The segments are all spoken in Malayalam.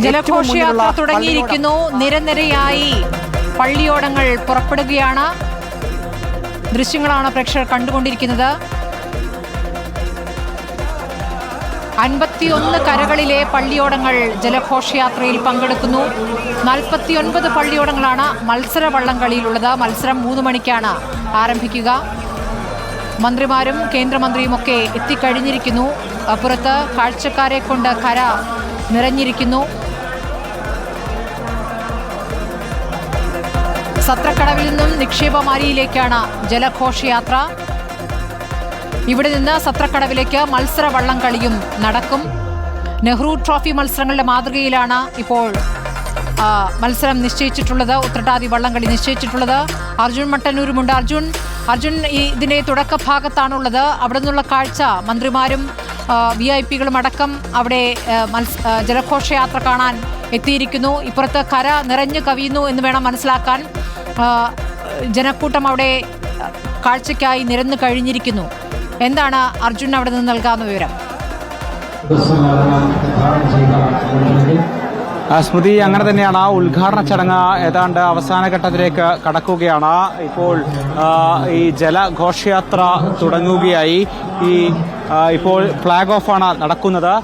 ജലഘോഷയാത്ര തുടങ്ങിയിരിക്കുന്നു. നിരനിരയായി പള്ളിയോടങ്ങൾ പുറപ്പെടുകയാണ്. ദൃശ്യങ്ങളാണ് പ്രേക്ഷകർ കണ്ടുകൊണ്ടിരിക്കുന്നത്. അൻപത്തിയൊന്ന് കരകളിലെ പള്ളിയോടങ്ങൾ ജലഘോഷയാത്രയിൽ പങ്കെടുക്കുന്നു. നാൽപ്പത്തിയൊൻപത് പള്ളിയോടങ്ങളാണ് മത്സര വള്ളംകളിയിലുള്ളത് മത്സരം മൂന്ന് മണിക്കാണ് ആരംഭിക്കുക. മന്ത്രിമാരും കേന്ദ്രമന്ത്രിയുമൊക്കെ എത്തിക്കഴിഞ്ഞിരിക്കുന്നു. അപ്പുറത്ത് കാഴ്ചക്കാരെ കൊണ്ട് കര നിറഞ്ഞിരിക്കുന്നു. സത്രക്കടവിൽ നിന്നും നിക്ഷേപമാരിയിലേക്കാണ് ജലഘോഷയാത്ര. ഇവിടെ നിന്ന് സത്രക്കടവിലേക്ക് മത്സര വള്ളംകളിയും നടക്കും. നെഹ്റു ട്രോഫി മത്സരങ്ങളുടെ മാതൃകയിലാണ് ഇപ്പോൾ മത്സരം നിശ്ചയിച്ചിട്ടുള്ളത്. ഉത്രട്ടാതി വള്ളംകളി നിശ്ചയിച്ചിട്ടുള്ളത്. അർജുൻ മട്ടന്നൂരുമുണ്ട്. അർജുൻ അർജുൻ ഈ തുടക്കഭാഗത്താണുള്ളത് തുടക്ക ഭാഗത്താണുള്ളത്. അവിടെ നിന്നുള്ള കാഴ്ച മന്ത്രിമാരും വി ഐ പികളും അടക്കം അവിടെ മത്സ ജലഘോഷയാത്ര കാണാൻ എത്തിയിരിക്കുന്നു. ഇപ്പുറത്ത് കര നിറഞ്ഞു കവിയുന്നു എന്ന് വേണം മനസ്സിലാക്കാൻ. ജനക്കൂട്ടം അവിടെ കാഴ്ചയ്ക്കായി നിരന്നു കഴിഞ്ഞിരിക്കുന്നു. എന്താണ് അർജുൻ അവിടെ നിന്ന് നൽകാവുന്ന വിവരം? സ്മൃതി അങ്ങനെ തന്നെയാണ്. ആ ഉദ്ഘാടന ചടങ്ങ് ഏതാണ്ട് അവസാന ഘട്ടത്തിലേക്ക് കടക്കുകയാണ്. ഇപ്പോൾ ഈ ജലഘോഷയാത്ര തുടങ്ങുകയായി. ഈ ഇപ്പോൾ ഫ്ലാഗ് ഓഫ് ആണ് നടക്കുന്നത്.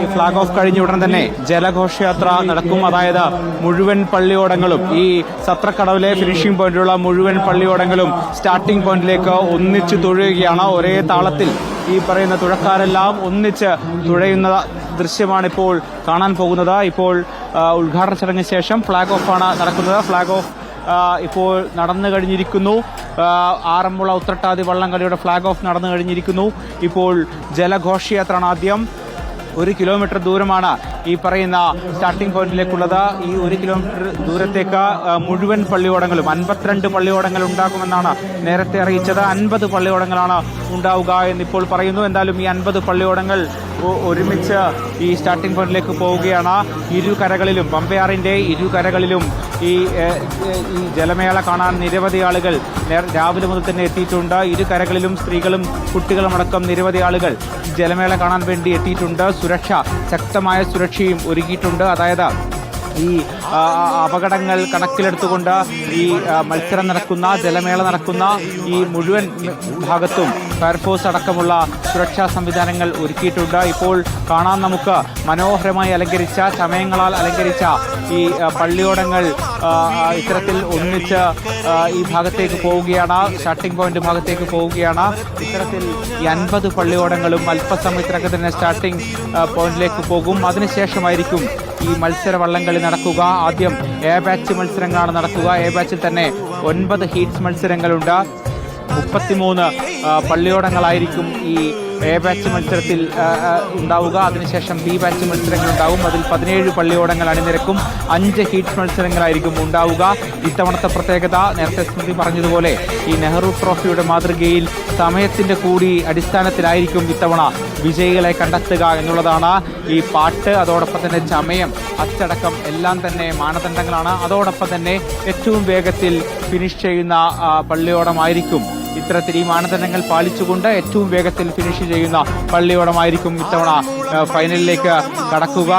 ഈ ഫ്ലാഗ് ഓഫ് കഴിഞ്ഞ ഉടൻ തന്നെ ജലഘോഷയാത്ര നടക്കും. അതായത് മുഴുവൻ പള്ളിയോടങ്ങളും ഈ സത്രക്കടവിലെ ഫിനിഷിംഗ് പോയിന്റിലുള്ള മുഴുവൻ പള്ളിയോടങ്ങളും സ്റ്റാർട്ടിംഗ് പോയിന്റിലേക്ക് ഒന്നിച്ചു തൊഴുകയാണ്. ഒരേ താളത്തിൽ ഈ പറയുന്ന തുഴക്കാരെല്ലാം ഒന്നിച്ച് തുഴയുന്ന ദൃശ്യമാണ് ഇപ്പോൾ കാണാൻ പോകുന്നത്. ഇപ്പോൾ ഉദ്ഘാടന ചടങ്ങിന് ശേഷം ഫ്ലാഗ് ഓഫ് ആണ് നടക്കുന്നത്. ഫ്ലാഗ് ഓഫ് ഇപ്പോൾ നടന്നു കഴിഞ്ഞിരിക്കുന്നു. ആറന്മുള ഉത്രട്ടാതി വള്ളംകളിയുടെ ഫ്ലാഗ് ഓഫ് നടന്നു കഴിഞ്ഞിരിക്കുന്നു. ഇപ്പോൾ ജലഘോഷയാത്രയാണ് ആദ്യം. ഒരു കിലോമീറ്റർ ദൂരമാണ് ഈ പറയുന്ന സ്റ്റാർട്ടിംഗ് പോയിന്റിലേക്കുള്ളത് ഈ ഒരു കിലോമീറ്റർ ദൂരത്തേക്ക് മുഴുവൻ പള്ളിയോടങ്ങളും അൻപത്തിരണ്ട് പള്ളിയോടങ്ങൾ ഉണ്ടാകുമെന്നാണ് നേരത്തെ അറിയിച്ചത്. അൻപത് പള്ളിയോടങ്ങളാണ് ഉണ്ടാവുക എന്നിപ്പോൾ പറയുന്നു. എന്തായാലും ഈ അൻപത് പള്ളിയോടങ്ങൾ ഒരുമിച്ച് ഈ സ്റ്റാർട്ടിംഗ് പോയിന്റിലേക്ക് പോവുകയാണ്. ഇരു കരകളിലും പമ്പയാറിന്റെ ഇരു കരകളിലും ഈ ഈ ജലമേള കാണാൻ നിരവധി ആളുകൾ രാവിലെ മുതൽ തന്നെ എത്തിയിട്ടുണ്ട്. ഇരു കരകളിലും സ്ത്രീകളും കുട്ടികളും അടക്കം നിരവധി ആളുകൾ ജലമേള കാണാൻ വേണ്ടി എത്തിയിട്ടുണ്ട്. സുരക്ഷ ശക്തമായ സുരക്ഷയും ഒരുക്കിയിട്ടുണ്ട്. അതായത് ഈ അപകടങ്ങൾ കണക്കിലെടുത്തുകൊണ്ട് ഈ മത്സരം നടക്കുന്ന ജലമേള നടക്കുന്ന ഈ മുഴുവൻ ഭാഗത്തും ഫയർഫോഴ്സ് അടക്കമുള്ള സുരക്ഷാ സംവിധാനങ്ങൾ ഒരുക്കിയിട്ടുണ്ട്. ഇപ്പോൾ കാണാൻ നമുക്ക് മനോഹരമായി അലങ്കരിച്ച ചമയങ്ങളാൽ അലങ്കരിച്ച ഈ പള്ളിയോടങ്ങൾ ഇത്തരത്തിൽ ഒന്നിച്ച് ഈ ഭാഗത്തേക്ക് പോവുകയാണ്. സ്റ്റാർട്ടിംഗ് പോയിന്റ് ഭാഗത്തേക്ക് പോവുകയാണ്. ഇത്തരത്തിൽ ഈ അൻപത് പള്ളിയോടങ്ങളും അല്പസമയത്തിനകം തന്നെ സ്റ്റാർട്ടിംഗ് പോയിന്റിലേക്ക് പോകും. അതിനുശേഷമായിരിക്കും ഈ മത്സര വള്ളംകളി നടക്കുക. ആദ്യം എ ബാച്ച് മത്സരങ്ങളാണ് നടക്കുക. എ ബാച്ചിൽ തന്നെ ഒൻപത് ഹീറ്റ്സ് മത്സരങ്ങളുണ്ട്. മുപ്പത്തിമൂന്ന് പള്ളിയോടങ്ങളായിരിക്കും ഈ എ ബാച്ച് മത്സരത്തിൽ ഉണ്ടാവുക. അതിനുശേഷം ബി ബാച്ച് മത്സരങ്ങൾ ഉണ്ടാവും. അതിൽ പതിനേഴ് പള്ളിയോടങ്ങൾ അണിനിരക്കും. അഞ്ച് ഹീറ്റ് മത്സരങ്ങളായിരിക്കും ഉണ്ടാവുക. ഇത്തവണത്തെ പ്രത്യേകത നേരത്തെ സ്മൃതി പറഞ്ഞതുപോലെ ഈ നെഹ്റു ട്രോഫിയുടെ മാതൃകയിൽ സമയത്തിന്റെ കൂടി അടിസ്ഥാനത്തിലായിരിക്കും ഇത്തവണ വിജയികളെ കണ്ടെത്തുക എന്നുള്ളതാണ് ഈ പാട്ട്. അതോടൊപ്പം തന്നെ ചമയം അച്ചടക്കം എല്ലാം തന്നെ മാനദണ്ഡങ്ങളാണ്. അതോടൊപ്പം തന്നെ ഏറ്റവും വേഗത്തിൽ ഫിനിഷ് ചെയ്യുന്ന പള്ളിയോടമായിരിക്കും ഇത്തരത്തിൽ ഈ മാനദണ്ഡങ്ങൾ പാലിച്ചുകൊണ്ട് ഏറ്റവും വേഗത്തിൽ ഫിനിഷ് ചെയ്യുന്ന പള്ളിയോടമായിരിക്കും ഇത്തവണ ഫൈനലിലേക്ക് കടക്കുക.